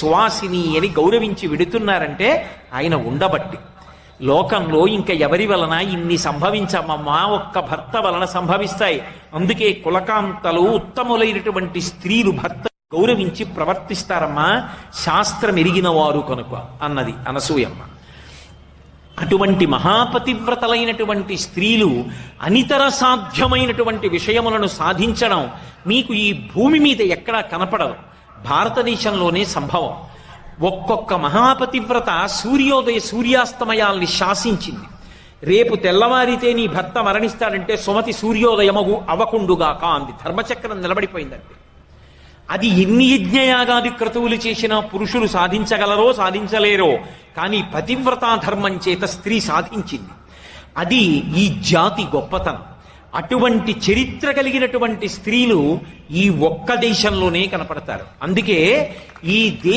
సువాసిని అని గౌరవించి విడుతున్నారంటే ఆయన ఉండబట్టి. లోకంలో ఇంకా ఎవరి వలన ఇన్ని సంభవించమమ్మా? ఒక్క భర్త వలన సంభవిస్తాయి. అందుకే కులకాంతలు ఉత్తములైనటువంటి స్త్రీలు భర్త గౌరవించి ప్రవర్తిస్తారమ్మా. శాస్త్రం ఎరిగిన వారు కనుక అన్నది అనసూయమ్మ. అటువంటి మహాపతివ్రతలైనటువంటి స్త్రీలు అనితర సాధ్యమైనటువంటి విషయములను సాధించడం మీకు ఈ భూమి మీద ఎక్కడా కనపడదు. భారతదేశంలోనే సంభవం. ఒక్కొక్క మహాపతివ్రత సూర్యోదయ సూర్యాస్తమయాల్ని శాసించింది. రేపు తెల్లవారితే నీ భర్త మరణిస్తాడంటే సుమతి సూర్యోదయమగు అవకుండుగాక అంది. ధర్మచక్రం నిలబడిపోయిందంటే. అది ఎన్ని యజ్ఞయాగాది క్రతువులు చేసినా పురుషులు సాధించగలరో సాధించలేరో కానీ పతివ్రతా ధర్మం చేత స్త్రీ సాధించింది. అది ఈ జాతి గొప్పతనం. అటువంటి చరిత్ర కలిగినటువంటి స్త్రీలు ఈ ఒక్క దేశంలోనే కనపడతారు. అందుకే ఈ దే